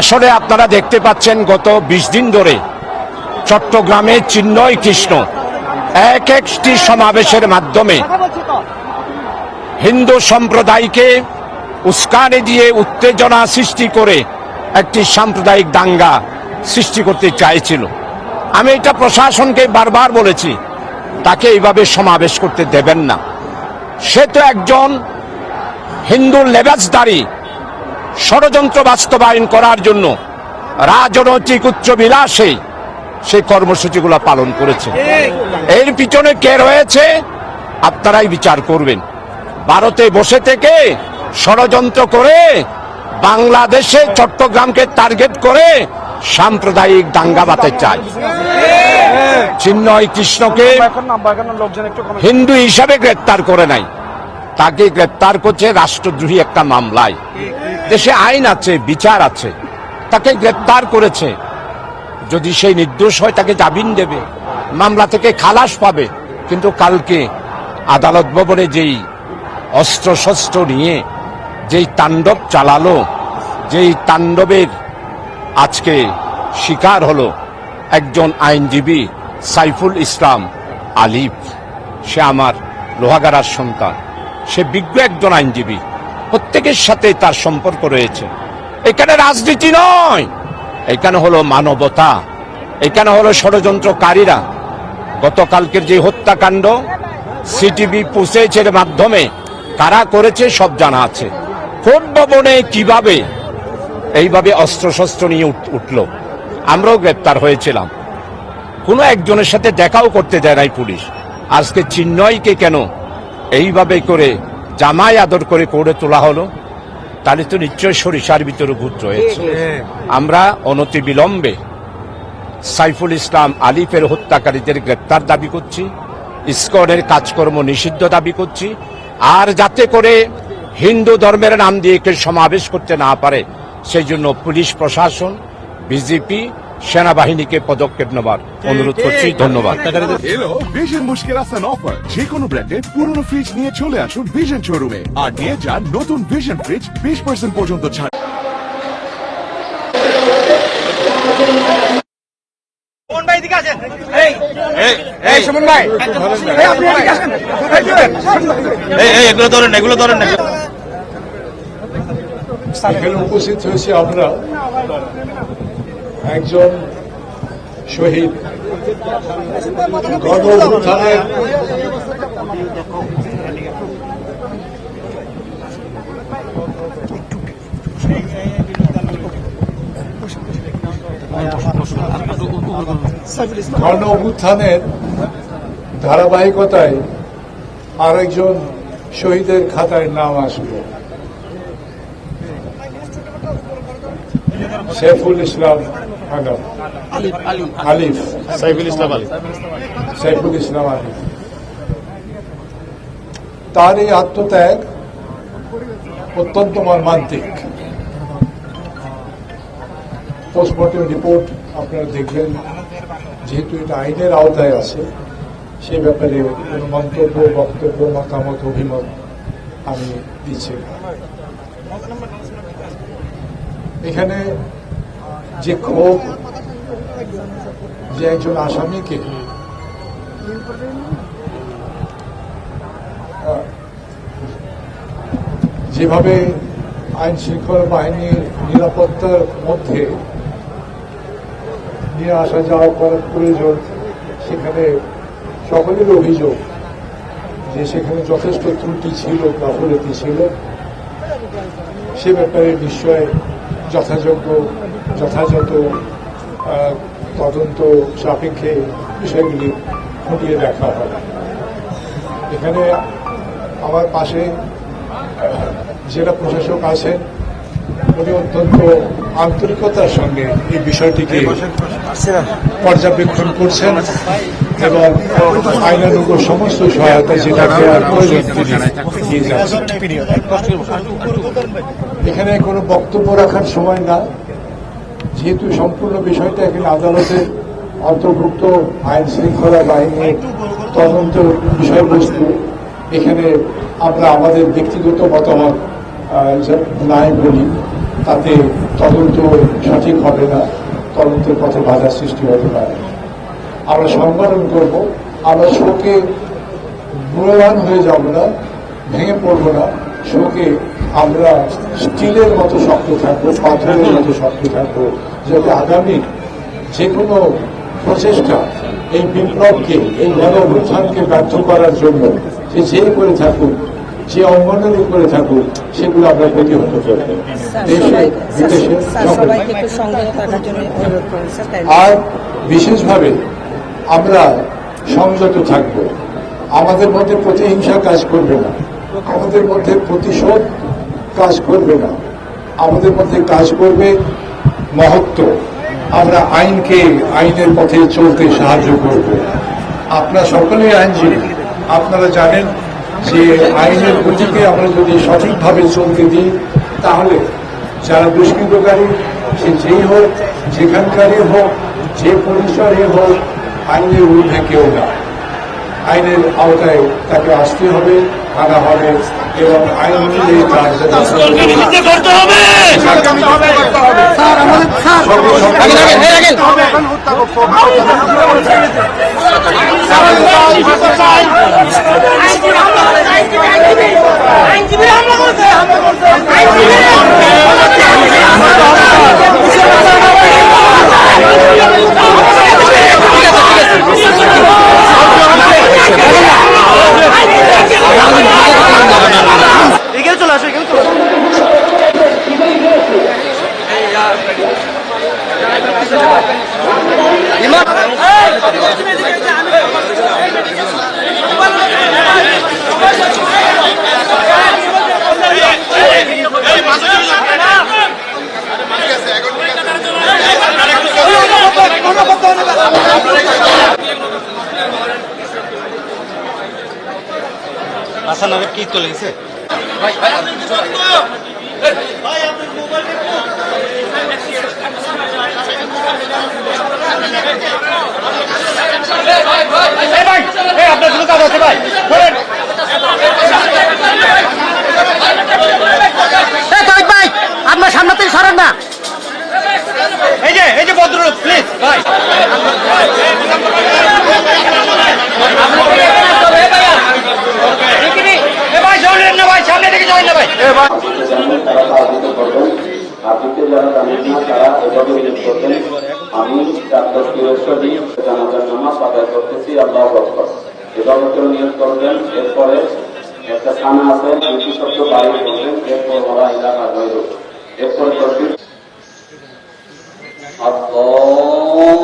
আসলে আপনারা দেখতে পাচ্ছেন গত বিশ দিন ধরে চট্টগ্রামে চিন্ময় কৃষ্ণ এক একটি সমাবেশের মাধ্যমে হিন্দু সম্প্রদায়কে উস্কানি দিয়ে উত্তেজনা সৃষ্টি করে একটি সাম্প্রদায়িক দাঙ্গা সৃষ্টি করতে চাইছিল। আমি এটা প্রশাসনকে বারবার বলেছি, তাকে এইভাবে সমাবেশ করতে দেবেন না। সে তো একজন হিন্দু লেবাসদারী ষড়যন্ত্র বাস্তবায়ন করার জন্য রাজনৈতিক উচ্চ বিলাসে সেই কর্মসূচিগুলো পালন করেছে। এর পিছনে কে রয়েছে? আপনারাই বিচার করবেন। ভারতে বসে থেকে ষড়যন্ত্র করে বাংলাদেশে চট্টগ্রামকে টার্গেট করে সাম্প্রদায়িক দাঙ্গা বাতে চায়। চিন্ময় কৃষ্ণকে হিন্দু হিসাবে গ্রেপ্তার করে নাই। তাকে গ্রেপ্তার করছে রাষ্ট্রদ্রোহী একটা মামলায়। দেশে আইন আছে, বিচার আছে, তাকে গ্রেপ্তার করেছে। যদি সেই নির্দোষ হয়, তাকে জামিন দেবে, মামলা থেকে খালাস পাবে। কিন্তু কালকে আদালত ভবনে যেই অস্ত্র শস্ত্র নিয়ে যেই তাণ্ডব চালালো, যেই তাণ্ডবের আজকে শিকার হলো একজন আইনজীবী সাইফুল ইসলাম আলিফ। সে আমার লোহাগারার সন্তান। সে বিজ্ঞ একজন আইনজীবী। প্রত্যেকের সাথে তার সম্পর্ক রয়েছে। এখানে রাজনীতি নয়। এখানে হলো মানবতা। এখানে হলো ষড়যন্ত্রকারীরা। গতকালকের যে হত্যাকাণ্ড, সিটিভি পুষেছের মাধ্যমে কারা করেছে সব জানা আছে। কোর্ট ভবনে, কীভাবে? এইভাবে অস্ত্রশস্ত্র নিয়ে উঠ- উঠল। আমরাও গ্রেপ্তার হয়েছিলাম। কোনো একজনের সাথে দেখাও করতে দেয় নাই পুলিশ। আজকে চিন্ময়কে কেন এইভাবে করে জামাই আদর করে করে তোলা হলো তাহলে তো নিশ্চয় সরিষার ভিতরে ভূত রয়েছে। আমরা অনতি বিলম্বে সাইফুল ইসলাম আলিফের হত্যাকারীদের গ্রেপ্তার দাবি করছি ইস্কনের কাজকর্ম নিষিদ্ধ দাবি করছি আর যাতে করে হিন্দু ধর্মের নাম দিয়ে কেউ সমাবেশ করতে না পারে সেই জন্য পুলিশ প্রশাসন বিজেপি সেনাবাহিনীকে পদক্ষেপ নেবার অনুরোধ করছি। ধন্যবাদ। এলো ভিশন মুশকিল আসান অফার যে কোনো ব্র্যান্ডের পুরনো ফ্রিজ নিয়ে চলে আসুন ভিশন শোরুমে আর নিয়ে যান নতুন ভিশন ফ্রিজ বিশ পার্সেন্ট পর্যন্ত ছাড়। সুমন ভাই এদিকে আসেন। এই এই সুমন ভাই। এই আপনি এদিকে আসেন। এই দিবেন এই এই এগুলো ধরেন এগুলো ধরেন। এখানে উপস্থিত হয়েছি আমরা একজন শহীদ গণ গণ অভ্যুত্থানের ধারাবাহিকতায় আরেকজন শহীদের খাতায় নাম আসবে। সাইফুল ইসলাম আলম আলিফ সাইফুল ইসলাম আলিফ সাইফুল ইসলাম আলিফ তার এই আত্মত্যাগ অত্যন্ত মর্মান্তিক। পোস্টমর্টম রিপোর্ট আপনারা দেখবেন যেহেতু এটা আইনের আওতায় আছে সে ব্যাপারে কোনো মন্তব্য বক্তব্য মতামত অভিমত আমি দিচ্ছি এখানে যে ক্ষোভ যে একজন আসামিকে যেভাবে আইন শৃঙ্খলা বাহিনীর নিরাপত্তার মধ্যে নিয়ে আসা যাওয়া করার প্রয়োজন, সেখানে সকলের অভিযোগ যে সেখানে যথেষ্ট ত্রুটি ছিল, গাফলতি ছিল, সে ব্যাপারে নিশ্চয় যথাযোগ্য যথাযথ তদন্ত সাপেক্ষে বিষয়গুলি খুঁটিয়ে দেখা হয়। এখানে আমার পাশে জেলা প্রশাসক আছেন। উনি অত্যন্ত আন্তরিকতার সঙ্গে এই বিষয়টিকে পর্যবেক্ষণ করছেন এবং আইনানুগ সমস্ত সহায়তা যেটা দেওয়ার প্রয়োজন তিনি দিয়ে যাচ্ছেন। এখানে কোনো বক্তব্য রাখার সময় না। যেহেতু সম্পূর্ণ বিষয়টা এখানে আদালতের অন্তর্ভুক্ত আইন শৃঙ্খলা বাহিনীর তদন্ত বিষয়বস্তু, এখানে আমরা আমাদের ব্যক্তিগত মতামত নাই বলি, তাতে তদন্ত সঠিক হবে না, তদন্তের পথে বাধা সৃষ্টি হতে পারে। আমরা সংগঠন করব, আমরা শোকে মূল্যবান হয়ে যাব না, ভেঙে পড়ব না। শোকে আমরা স্টিলের মতো শক্ত থাকব পাথরের মতো শক্ত থাকব যাতে আগামী যে কোনো প্রচেষ্টা এই বিপ্লবকে এই গণ অভ্যুত্থানকে ব্যর্থ করার জন্য সে যে করে থাকুক যে অঙ্গনারী করে থাকুক সেগুলো আমরা প্রতিহত করব আর বিশেষভাবে আমরা সংযত থাকব। আমাদের মধ্যে প্রতিহিংসা কাজ করবে না। আমাদের মধ্যে প্রতিশোধ কাজ করবে না। আমাদের মধ্যে কাজ করবে মহত্ব। আমরা আইনকে আইনের পথে চলতে সাহায্য করব। আপনারা সকলেই আইনজীবী। আপনারা জানেন যে আইনের গতিকে আমরা যদি সঠিকভাবে চলতে দিই, তাহলে যারা দুষ্কৃতকারী, সে যেই হোক, যেখানকারই হোক, যে পরিসরে হোক, আইনের ঊর্ধ্বে কেউ না। আইনের আওতায় তাকে আসতে হবে। আনা হবে এবং আইন অনুযায়ী তার নিজে করতে হবে এখানে চলে আসো এখানে চলে আসো হাসানগর কি চলে গেছে এই ভাই এই আপনার শুধু কাজ আছে ভাই ধরেন ভাই আপনার সামনে থেকে সরেন না এই যে এই যে ভদ্রলোক প্লিজ ভাই এ ভাই সরেন না ভাই সামনে থেকে সরেন না ভাই জানেন তারা সাহায্য করবেন আর দ্বিতীয় যারা জানেন না তারা এভাবে করতেন আমি জানাজার নামাজ আদায় করতেছি, আল্লাহ কেউ নিয়োগ করবেন এরপরে একটা থানা আছে, দুটি শব্দ বাইরে করবেন এরপর ওরা এলাকা রইল এরপরে করবেন আল্লাহু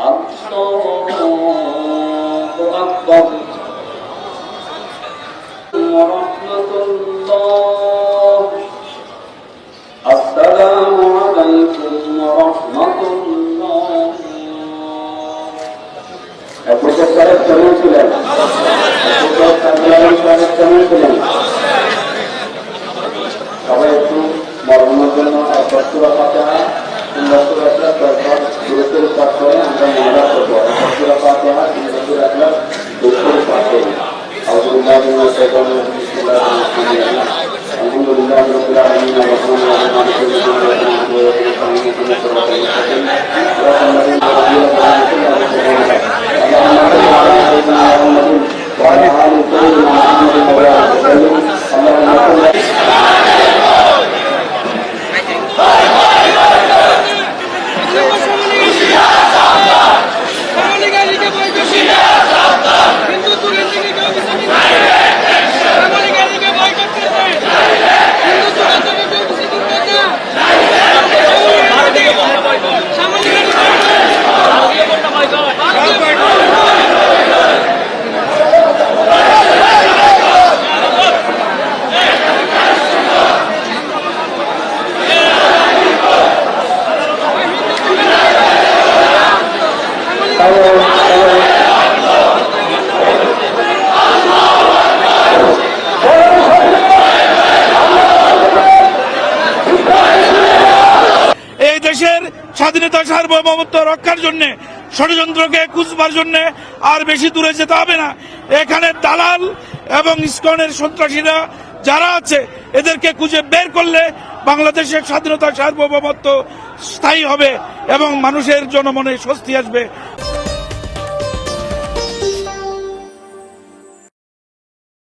আল্লাহু আকবার Obrigado. সার্বভৌমত্ব রক্ষার জন্যে, ষড়যন্ত্রকে খুঁজবার জন্যে আর বেশি দূরে যেতে হবে না। এখানে দালাল এবং ইস্কনের সন্ত্রাসীরা যারা আছে, এদেরকে খুঁজে বের করলে বাংলাদেশের স্বাধীনতা সার্বভৌমত্ব স্থায়ী হবে এবং মানুষের জনমনে স্বস্তি আসবে।